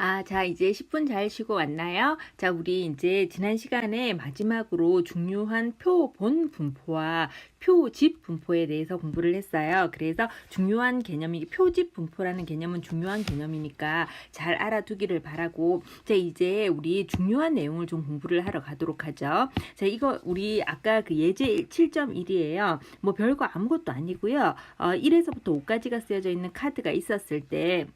아, 자, 이제 10분 잘 쉬고 왔나요? 자, 우리 이제 지난 시간에 마지막으로 중요한 표 본 분포와 표집 분포에 대해서 공부를 했어요. 그래서 중요한 개념이 표집 분포라는 개념은 중요한 개념이니까 잘 알아두기를 바라고 자, 이제 우리 중요한 내용을 좀 공부를 하러 가도록 하죠. 자, 이거 우리 아까 그 예제 7.1이에요. 뭐 별거 아무것도 아니고요. 어, 1에서부터 5까지가 쓰여져 있는 카드가 있었을 때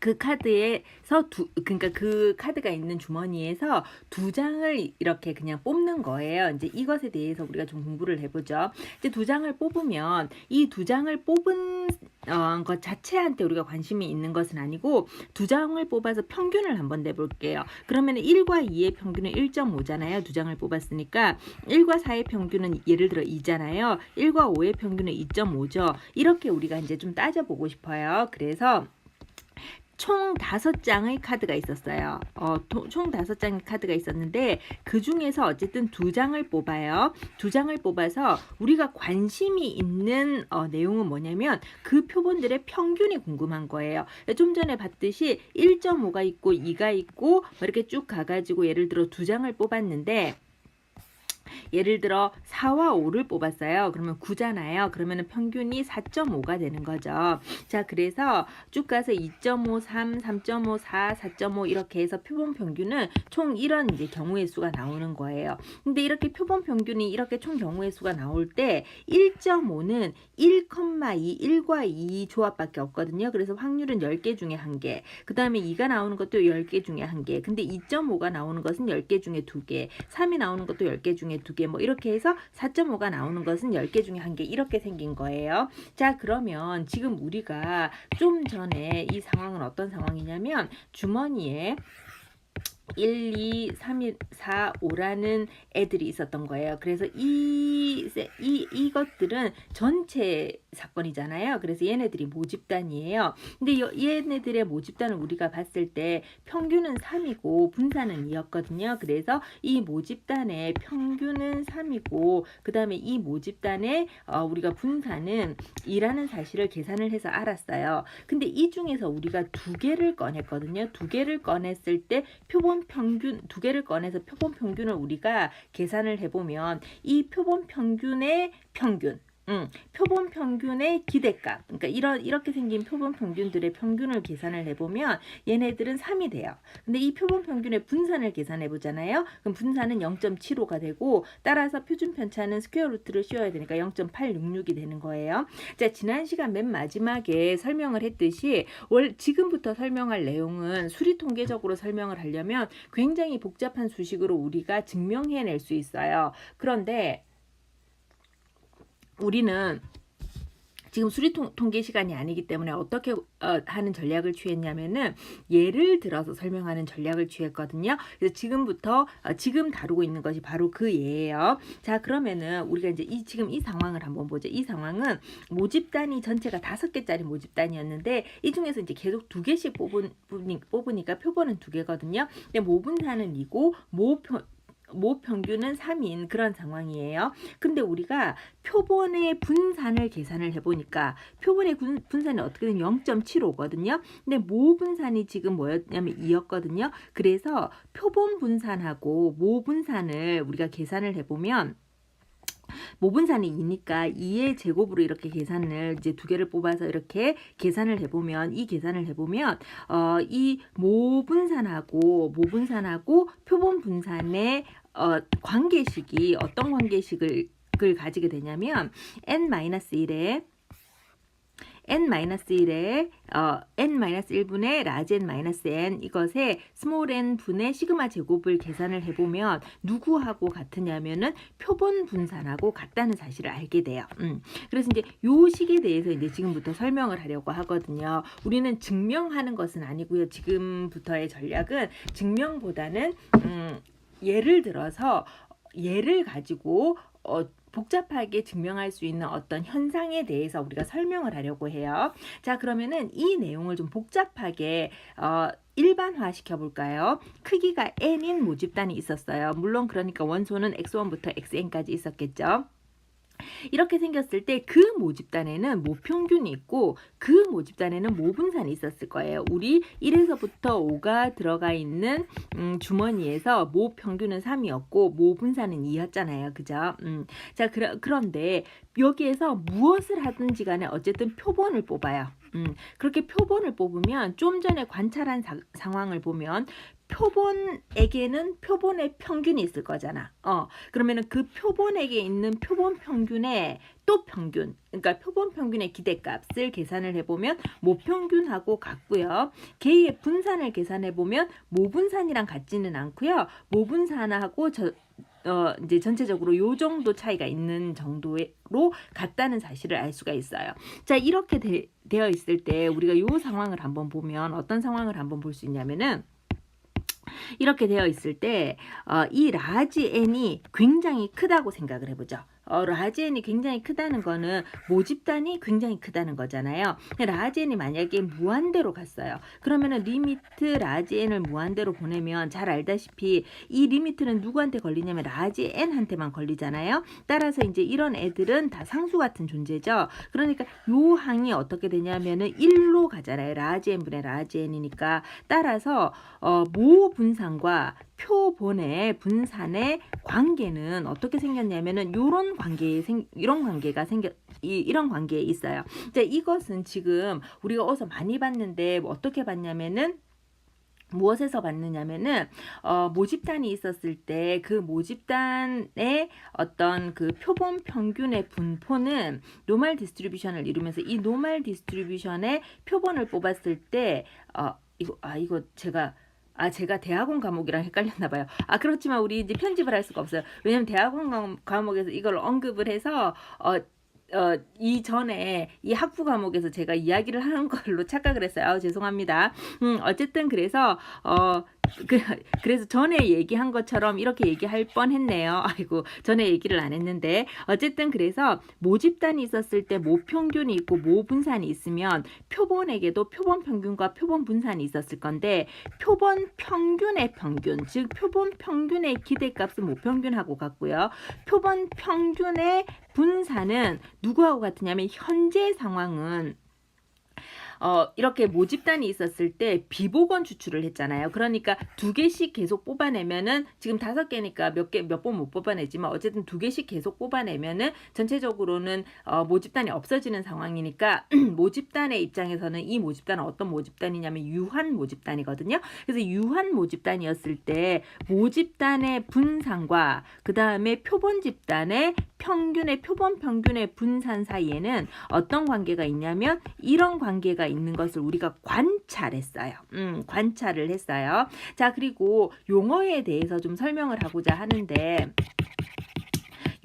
그 카드에서 두 그러니까 그 카드가 있는 주머니에서 두 장을 이렇게 그냥 뽑는 거예요. 이제 이것에 대해서 우리가 좀 공부를 해보죠. 이제 두 장을 뽑으면 이 두 장을 뽑은 어, 것 자체한테 우리가 관심이 있는 것은 아니고 두 장을 뽑아서 평균을 한번 내볼게요. 그러면 1과 2의 평균은 1.5잖아요. 두 장을 뽑았으니까 1과 4의 평균은 예를 들어 2잖아요. 1과 5의 평균은 2.5죠. 이렇게 우리가 이제 좀 따져보고 싶어요. 그래서 총 다섯 장의 카드가 있었어요. 어, 도, 총 다섯 장의 카드가 있었는데 그 중에서 어쨌든 두 장을 뽑아요. 두 장을 뽑아서 우리가 관심이 있는 어, 내용은 뭐냐면 그 표본들의 평균이 궁금한 거예요. 좀 전에 봤듯이 1.5가 있고 2가 있고 뭐 이렇게 쭉 가가지고 예를 들어 두 장을 뽑았는데 예를 들어 4와 5를 뽑았어요. 그러면 9잖아요. 그러면 평균이 4.5가 되는 거죠. 자, 그래서 쭉 가서 2.5, 3, 3.5, 4, 4.5 이렇게 해서 표본 평균은 총 이런 이제 경우의 수가 나오는 거예요. 근데 이렇게 표본 평균이 이렇게 총 경우의 수가 나올 때 1.5는 1,2, 1과 2 조합밖에 없거든요. 그래서 확률은 10개 중에 1개. 그 다음에 2가 나오는 것도 10개 중에 1개. 근데 2.5가 나오는 것은 10개 중에 2개. 3이 나오는 것도 10개 중에 2개. 뭐 이렇게 해서 4.5가 나오는 것은 10개 중에 1개. 이렇게 생긴 거예요. 자, 그러면 지금 우리가 좀 전에 이 상황은 어떤 상황이냐면 주머니에 1, 2, 3, 4, 5라는 애들이 있었던 거예요. 그래서 이, 이, 이것들은 전체 사건이잖아요. 그래서 얘네들이 모집단이에요. 근데 얘네들의 모집단을 우리가 봤을 때 평균은 3이고 분산은 2였거든요. 그래서 이 모집단의 평균은 3이고 그 다음에 이 모집단의 어, 우리가 분산은 2라는 사실을 계산을 해서 알았어요. 근데 이 중에서 우리가 두 개를 꺼냈거든요. 두 개를 꺼냈을 때 표본 평균 두 개를 꺼내서 표본 평균을 우리가 계산을 해보면 이 표본 평균의 평균 음, 표본 평균의 기대값. 그러니까 이런 이렇게 생긴 표본 평균들의 평균을 계산을 해보면 얘네들은 3이 돼요. 근데 이 표본 평균의 분산을 계산해 보잖아요. 그럼 분산은 0.75가 되고 따라서 표준 편차는 스퀘어 루트를 씌워야 되니까 0.866이 되는 거예요. 자, 지난 시간 맨 마지막에 설명을 했듯이 월 지금부터 설명할 내용은 수리 통계적으로 설명을 하려면 굉장히 복잡한 수식으로 우리가 증명해낼 수 있어요. 그런데 우리는 지금 수리 통계 시간이 아니기 때문에 어떻게 어, 하는 전략을 취했냐면은 예를 들어서 설명하는 전략을 취했거든요. 그래서 지금부터 어, 지금 다루고 있는 것이 바로 그 예예요. 자 그러면은 우리가 이제 이 지금 이 상황을 한번 보죠. 이 상황은 모집단이 전체가 다섯 개짜리 모집단이었는데 이 중에서 이제 계속 두 개씩 뽑은 뽑으니까 표본은 두 개거든요. 근데 모분사는 이고 모 모 평균은 3인 그런 상황이에요. 근데 우리가 표본의 분산을 계산을 해보니까 표본의 분산이 어떻게 되면 0.75거든요. 근데 모 분산이 지금 뭐였냐면 2였거든요. 그래서 표본 분산하고 모 분산을 우리가 계산을 해보면 모분산이 2니까 2의 제곱으로 이렇게 계산을 이제 두 개를 뽑아서 이렇게 계산을 해보면 이 계산을 해보면 어, 이 모분산하고 모분산하고 표본 분산의 어, 관계식이 어떤 관계식을 가지게 되냐면 n-1에 n-1에 어, n-1분의 라지 n-n 이것에 스몰 n 분의 시그마 제곱을 계산을 해보면 누구하고 같으냐면은 표본 분산하고 같다는 사실을 알게 돼요. 음. 그래서 이제 요 식에 대해서 이제 지금부터 설명을 하려고 하거든요. 우리는 증명하는 것은 아니고요. 지금부터의 전략은 증명보다는 음, 예를 들어서 예를 가지고 어, 복잡하게 증명할 수 있는 어떤 현상에 대해서 우리가 설명을 하려고 해요. 자, 그러면은 이 내용을 좀 복잡하게 어, 일반화 시켜볼까요? 크기가 n인 모집단이 있었어요. 물론 그러니까 원소는 x1부터 xn까지 있었겠죠. 이렇게 생겼을 때 그 모집단에는 모평균이 있고 그 모집단에는 모분산이 있었을 거예요. 우리 1에서부터 5가 들어가 있는 음, 주머니에서 모평균은 3이었고 모분산은 2였잖아요. 그죠? 음. 자, 그러, 그런데 여기에서 무엇을 하든지 간에 어쨌든 표본을 뽑아요. 음, 그렇게 표본을 뽑으면 좀 전에 관찰한 사- 상황을 보면 표본에게는 표본의 평균이 있을 거잖아. 어, 그러면은 그 표본에게 있는 표본 평균의 또 평균, 그러니까 표본 평균의 기대값을 계산을 해보면 모평균하고 같고요. 개의 분산을 계산해 보면 모분산이랑 같지는 않고요. 모분산하고 저 어, 이제 전체적으로 요 정도 차이가 있는 정도로 같다는 사실을 알 수가 있어요. 자, 이렇게 되, 되어 있을 때 우리가 요 상황을 한번 보면 어떤 상황을 한번 볼 수 있냐면은 이렇게 되어 있을 때, 어, 이 라지 n이 굉장히 크다고 생각을 해보죠. 어, 라지 n이 굉장히 크다는 거는 모집단이 굉장히 크다는 거잖아요. 근데 라지 n이 만약에 무한대로 갔어요. 그러면은 리미트 라지 n을 무한대로 보내면 잘 알다시피 이 리미트는 누구한테 걸리냐면 라지 n한테만 걸리잖아요. 따라서 이제 이런 애들은 다 상수 같은 존재죠. 그러니까 요 항이 어떻게 되냐면은 1로 가잖아요. 라지 n분의 라지 n이니까 따라서 어, 모 분산과 표본의 분산의 관계는 어떻게 생겼냐면은 요런 관계에 생 이런 관계가 생겨 이, 이런 관계에 있어요. 자, 이것은 지금 우리가 어디서 많이 봤는데 뭐 어떻게 봤냐면은 무엇에서 봤느냐면은 어, 모집단이 있었을 때 그 모집단의 어떤 그 표본 평균의 분포는 노멀 디스트리뷰션을 이루면서 이 노멀 디스트리뷰션의 표본을 뽑았을 때 어, 이거 아 이거 제가 아 제가 대학원 과목이랑 헷갈렸나 봐요. 아 그렇지만 우리 이제 편집을 할 수가 없어요. 왜냐면 대학원 과- 과목에서 이걸 언급을 해서 어 어, 이전에 이 학부 과목에서 제가 이야기를 하는 걸로 착각을 했어요. 아우, 죄송합니다. 음, 어쨌든 그래서, 어, 그, 그래서 전에 얘기한 것처럼 이렇게 얘기할 뻔 했네요. 아이고, 전에 얘기를 안 했는데. 어쨌든 그래서 모집단이 있었을 때 모평균이 있고 모분산이 있으면 표본에게도 표본 평균과 표본 분산이 있었을 건데, 표본 평균의 평균, 즉, 표본 평균의 기대값은 모평균하고 같고요. 표본 평균의 분산은 누구하고 같으냐면 현재 상황은 어, 이렇게 모집단이 있었을 때 비보건 추출을 했잖아요. 그러니까 두 개씩 계속 뽑아내면은 지금 다섯 개니까 몇 개 몇 번 못 뽑아내지만 어쨌든 두 개씩 계속 뽑아내면은 전체적으로는 어, 모집단이 없어지는 상황이니까 모집단의 입장에서는 이 모집단은 어떤 모집단이냐면 유한 모집단이거든요. 그래서 유한 모집단이었을 때 모집단의 분산과 그 다음에 표본 집단의 평균의 표본 평균의 분산 사이에는 어떤 관계가 있냐면 이런 관계가 있는 것을 우리가 관찰했어요. 음, 관찰을 했어요. 자, 그리고 용어에 대해서 좀 설명을 하고자 하는데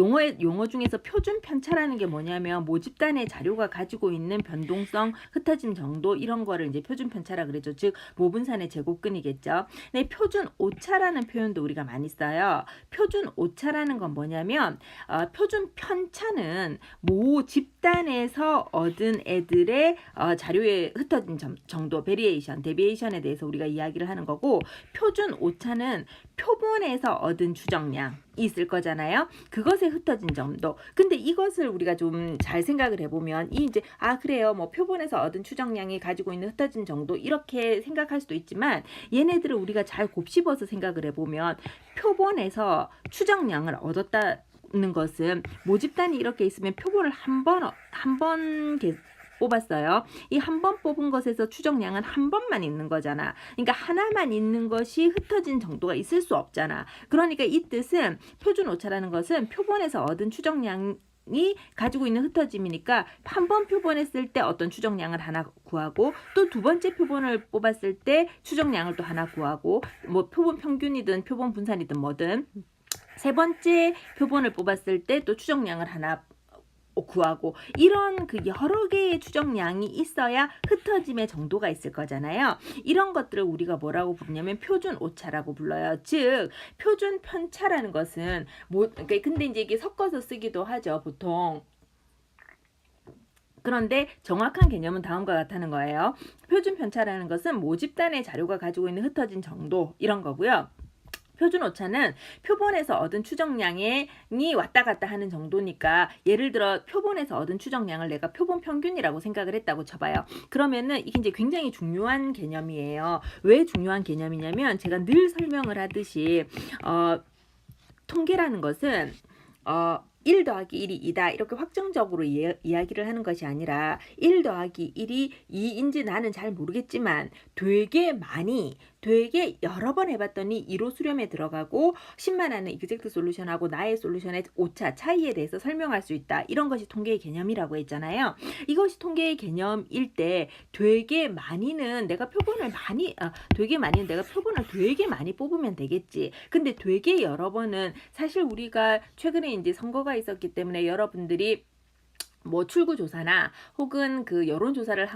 용어의 용어 중에서 표준 편차라는 게 뭐냐면 모집단의 자료가 가지고 있는 변동성, 흩어짐 정도 이런 거를 이제 표준 편차라 그러죠. 즉 모분산의 제곱근이겠죠. 네, 표준 오차라는 표현도 우리가 많이 써요. 표준 오차라는 건 뭐냐면 어, 표준 편차는 모 집단에서 얻은 애들의 어, 자료에 흩어진 점, 정도 베리에이션, 데비에이션에 대해서 우리가 이야기를 하는 거고 표준 오차는 표본에서 얻은 추정량이 있을 거잖아요. 그것에 흩어진 정도. 근데 이것을 우리가 좀 잘 생각을 해보면 이 이제 아 그래요 뭐 표본에서 얻은 추정량이 가지고 있는 흩어진 정도 이렇게 생각할 수도 있지만 얘네들을 우리가 잘 곱씹어서 생각을 해보면 표본에서 추정량을 얻었다 는 것은 모집단이 이렇게 있으면 표본을 한 번 한번 뽑았어요. 이 한 번 뽑은 것에서 추정량은 한 번만 있는 거잖아. 그러니까 하나만 있는 것이 흩어진 정도가 있을 수 없잖아. 그러니까 이 뜻은 표준 오차라는 것은 표본에서 얻은 추정량 이 가지고 있는 흩어짐이니까 한 번 표본했을 때 어떤 추정량을 하나 구하고 또 두 번째 표본을 뽑았을 때 추정량을 또 하나 구하고 뭐 표본 평균이든 표본 분산이든 뭐든 세 번째 표본을 뽑았을 때 또 추정량을 하나 구하고 이런 그 여러 개의 추정량이 있어야 흩어짐의 정도가 있을 거잖아요. 이런 것들을 우리가 뭐라고 부르냐면 표준 오차라고 불러요. 즉 표준 편차라는 것은 뭐 그러니까 근데 이제 이게 섞어서 쓰기도 하죠. 보통 그런데 정확한 개념은 다음과 같다는 거예요. 표준 편차라는 것은 모집단의 자료가 가지고 있는 흩어진 정도 이런 거고요. 표준 오차는 표본에서 얻은 추정량이 왔다 갔다 하는 정도니까 예를 들어 표본에서 얻은 추정량을 내가 표본 평균이라고 생각을 했다고 쳐봐요. 그러면은 이게 이제 굉장히 중요한 개념이에요. 왜 중요한 개념이냐면 제가 늘 설명을 하듯이 어, 통계라는 것은 어, 1 더하기 1이 2다 이렇게 확정적으로 이, 이야기를 하는 것이 아니라 1 더하기 1이 2인지 나는 잘 모르겠지만 되게 많이 되게 여러 번 해봤더니 1호 수렴에 들어가고 10만하는 이그젝트 솔루션하고 나의 솔루션의 오차 차이에 대해서 설명할 수 있다. 이런 것이 통계의 개념이라고 했잖아요. 이것이 통계의 개념일 때 되게 많이는 내가 표본을 많이 아, 되게 많이는 내가 표본을 되게 많이 뽑으면 되겠지. 근데 되게 여러 번은 사실 우리가 최근에 이제 선거가 있었기 때문에 여러분들이 뭐 출구 조사나 혹은 그 여론 조사를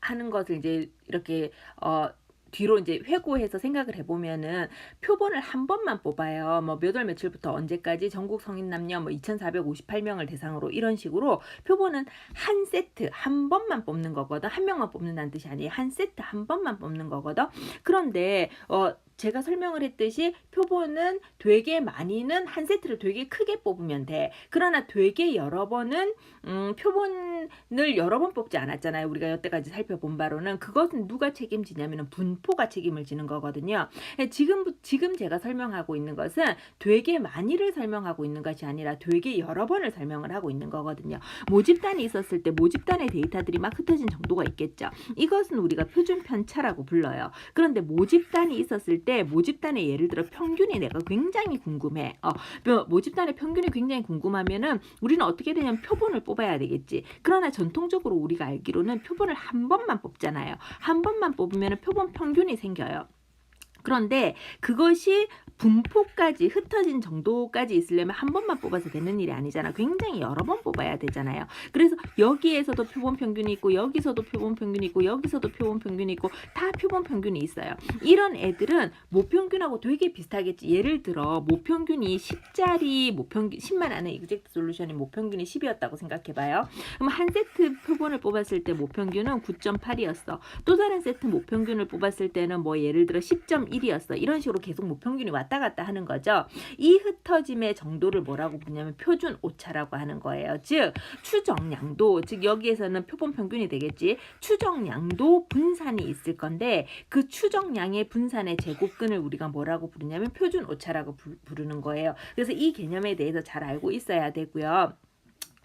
하는 것을 이제 이렇게 어 뒤로 이제 회고해서 생각을 해보면은 표본을 한 번만 뽑아요. 뭐 몇 월 며칠부터 언제까지 전국 성인 남녀 뭐 2,458명을 대상으로 이런 식으로 표본은 한 세트 한 번만 뽑는 거거든. 한 명만 뽑는다는 뜻이 아니에요. 한 세트 한 번만 뽑는 거거든. 그런데 어 제가 설명을 했듯이 표본은 되게 많이는 한 세트를 되게 크게 뽑으면 돼. 그러나 되게 여러 번은 음, 표본을 여러 번 뽑지 않았잖아요. 우리가 여태까지 살펴본 바로는 그것은 누가 책임지냐면 분포가 책임을 지는 거거든요. 예, 지금 지금 제가 설명하고 있는 것은 되게 많이를 설명하고 있는 것이 아니라 되게 여러 번을 설명을 하고 있는 거거든요. 모집단이 있었을 때 모집단의 데이터들이 막 흩어진 정도가 있겠죠. 이것은 우리가 표준 편차라고 불러요. 그런데 모집단이 있었을 때 모집단의 예를 들어 평균이 내가 굉장히 궁금해. 어, 뭐 모집단의 평균이 굉장히 궁금하면은 우리는 어떻게 되냐면 표본을 뽑아야 되겠지. 그러나 전통적으로 우리가 알기로는 표본을 한 번만 뽑잖아요. 한 번만 뽑으면 표본 평균이 생겨요. 그런데 그것이 분포까지 흩어진 정도까지 있으려면 한 번만 뽑아서 되는 일이 아니잖아. 굉장히 여러 번 뽑아야 되잖아요. 그래서 여기에서도 표본 평균이 있고 여기서도 표본 평균이 있고 여기서도 표본 평균이 있고 다 표본 평균이 있어요. 이런 애들은 모평균하고 되게 비슷하겠지. 예를 들어 모평균이 10짜리 모평균 10만 안에 이그젝트 솔루션이 모평균이 10이었다고 생각해 봐요. 그럼 한 세트 표본을 뽑았을 때 모평균은 9.8이었어. 또 다른 세트 모평균을 뽑았을 때는 뭐 예를 들어 10.1 이었어. 이런 식으로 계속 모평균이 왔다 갔다 하는 거죠. 이 흩어짐의 정도를 뭐라고 부르냐면 표준 오차라고 하는 거예요. 즉 추정량도 즉 여기에서는 표본 평균이 되겠지. 추정량도 분산이 있을 건데 그 추정량의 분산의 제곱근을 우리가 뭐라고 부르냐면 표준 오차라고 부르는 거예요. 그래서 이 개념에 대해서 잘 알고 있어야 되고요.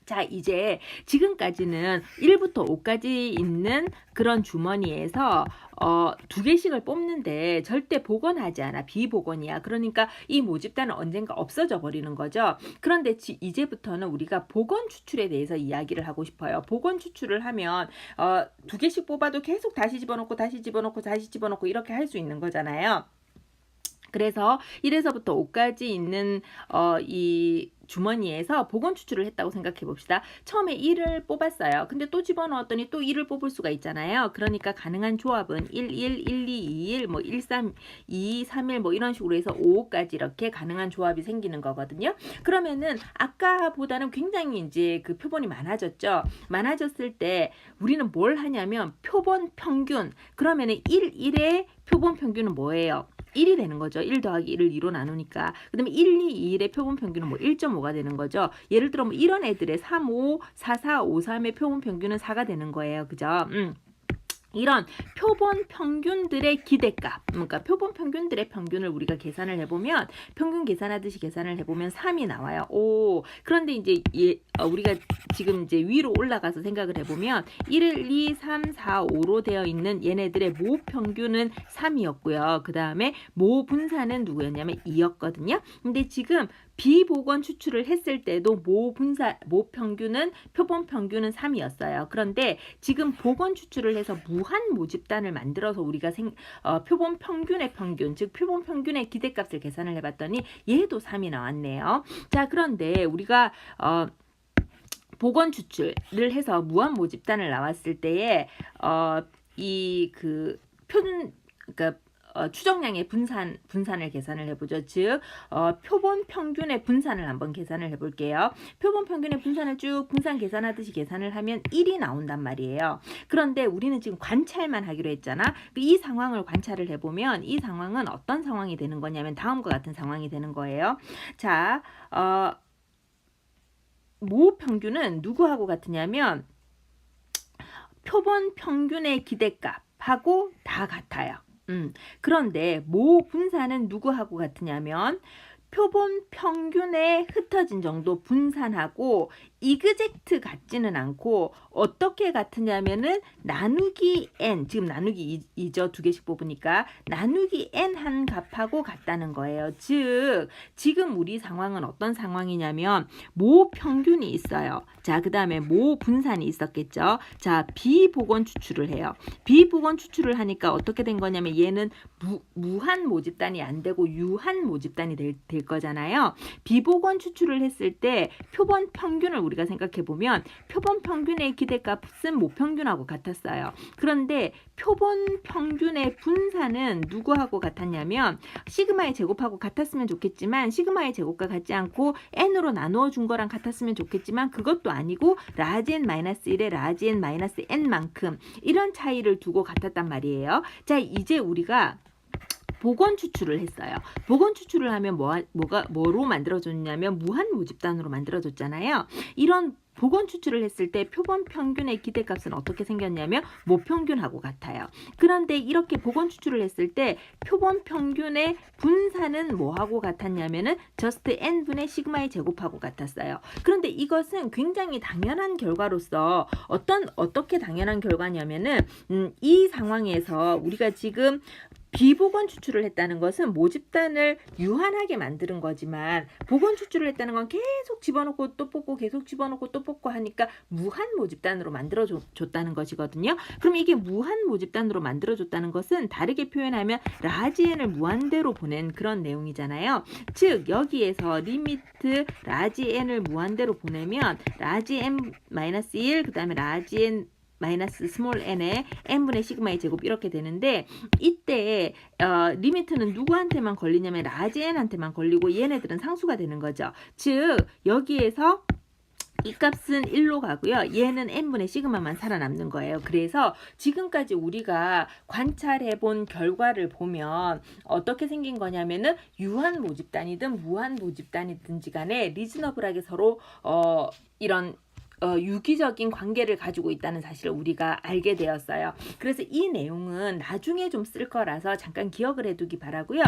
자, 이제 지금까지는 1부터 5까지 있는 그런 주머니에서 어, 두 개씩을 뽑는데 절대 복원하지 않아. 비복원이야. 그러니까 이 모집단은 언젠가 없어져 버리는 거죠. 그런데 지, 이제부터는 우리가 복원 추출에 대해서 이야기를 하고 싶어요. 복원 추출을 하면 어, 두 개씩 뽑아도 계속 다시 집어넣고 다시 집어넣고 다시 집어넣고 이렇게 할 수 있는 거잖아요. 그래서 1에서부터 5까지 있는 어, 이 주머니에서 복원 추출을 했다고 생각해 봅시다. 처음에 1을 뽑았어요. 근데 또 집어넣었더니 또 1을 뽑을 수가 있잖아요. 그러니까 가능한 조합은 1, 1, 1, 2, 2, 1, 뭐 1, 3, 2, 3, 1, 뭐 이런 식으로 해서 5까지 이렇게 가능한 조합이 생기는 거거든요. 그러면은 아까보다는 굉장히 이제 그 표본이 많아졌죠. 많아졌을 때 우리는 뭘 하냐면 표본 평균. 그러면은 1, 1의 표본 평균은 뭐예요? 1이 되는 거죠. 1 더하기 1을 2로 나누니까. 그 다음에 1, 2, 2의 표본 평균은 뭐 1.5가 되는 거죠. 예를 들어 뭐 이런 애들의 3, 5, 4, 4, 5, 3의 표본 평균은 4가 되는 거예요. 그죠? 음. 이런 표본 평균들의 기대값, 그러니까 표본 평균들의 평균을 우리가 계산을 해보면 평균 계산하듯이 계산을 해보면 3이 나와요. 오, 그런데 이제 예, 어, 우리가 지금 이제 위로 올라가서 생각을 해보면 1, 2, 3, 4, 5로 되어 있는 얘네들의 모 평균은 3이었고요. 그 다음에 모 분산은 누구였냐면 2였거든요. 근데 지금 비보건 추출을 했을 때도 모 분사 모 평균은 표본 평균은 3이었어요. 그런데 지금 보건 추출을 해서 무한 모집단을 만들어서 우리가 생, 어, 표본 평균의 평균 즉 표본 평균의 기대값을 계산을 해봤더니 얘도 3이 나왔네요. 자 그런데 우리가 어, 보건 추출을 해서 무한 모집단을 나왔을 때에 어, 이그 표준 그러니까 어, 추정량의 분산 분산을 계산을 해보죠. 즉 어, 표본 평균의 분산을 한번 계산을 해볼게요. 표본 평균의 분산을 쭉 분산 계산하듯이 계산을 하면 1이 나온단 말이에요. 그런데 우리는 지금 관찰만 하기로 했잖아. 그이 상황을 관찰을 해보면 이 상황은 어떤 상황이 되는 거냐면 다음과 같은 상황이 되는 거예요. 자, 어, 모 평균은 누구하고 같으냐면 표본 평균의 기대값하고 다 같아요. 음, 그런데 모 분산은 누구하고 같으냐면 표본 평균에 흩어진 정도 분산하고 이그젝트 같지는 않고 어떻게 같으냐면은 나누기 n 지금 나누기 2죠 두 개씩 뽑으니까 나누기 n 한 값하고 같다는 거예요. 즉 지금 우리 상황은 어떤 상황이냐면 모 평균이 있어요. 자, 그 다음에 모 분산이 있었겠죠. 자, 비보건 추출을 해요. 비보건 추출을 하니까 어떻게 된 거냐면 얘는 무, 무한 모집단이 안 되고 유한 모집단이 될, 될 거잖아요. 비보건 추출을 했을 때 표본 평균을 우리 가 생각해 보면 표본 평균의 기대값은 모평균하고 같았어요. 그런데 표본 평균의 분산은 누구하고 같았냐면 시그마의 제곱하고 같았으면 좋겠지만 시그마의 제곱과 같지 않고 n으로 나누어 준 거랑 같았으면 좋겠지만 그것도 아니고 라지 n 마이너스 1에 라지 n 마이너스 n만큼 이런 차이를 두고 같았단 말이에요. 자, 이제 우리가 복원 추출을 했어요. 복원 추출을 하면 뭐, 뭐가 뭐로 만들어졌냐면 무한 모집단으로 만들어졌잖아요. 이런 복원 추출을 했을 때 표본 평균의 기대값은 어떻게 생겼냐면 모평균하고 같아요. 그런데 이렇게 복원 추출을 했을 때 표본 평균의 분산은 뭐하고 같았냐면은 저스트 n분의 시그마의 제곱하고 같았어요. 그런데 이것은 굉장히 당연한 결과로서 어떤 어떻게 당연한 결과냐면은 음, 이 상황에서 우리가 지금 비보건 추출을 했다는 것은 모집단을 유한하게 만드는 거지만 보건 추출을 했다는 건 계속 집어넣고 또 뽑고 계속 집어넣고 또 뽑고 하니까 무한 모집단으로 만들어 줬다는 것이거든요. 그럼 이게 무한 모집단으로 만들어 줬다는 것은 다르게 표현하면 라지엔을 무한대로 보낸 그런 내용이잖아요. 즉 여기에서 리미트 라지엔을 무한대로 보내면 라지엔 마이너스 1 그다음에 라지엔 마이너스 스몰 n에 n분의 시그마의 제곱 이렇게 되는데 이때 어, 리미트는 누구한테만 걸리냐면 라지 n한테만 걸리고 얘네들은 상수가 되는 거죠. 즉 여기에서 이 값은 1로 가고요. 얘는 n분의 시그마만 살아남는 거예요. 그래서 지금까지 우리가 관찰해 본 결과를 보면 어떻게 생긴 거냐면은 유한 모집단이든 무한 모집단이든지 간에 리즈너블하게 서로 어 이런 어, 유기적인 관계를 가지고 있다는 사실을 우리가 알게 되었어요. 그래서 이 내용은 나중에 좀 쓸 거라서 잠깐 기억을 해두기 바라고요.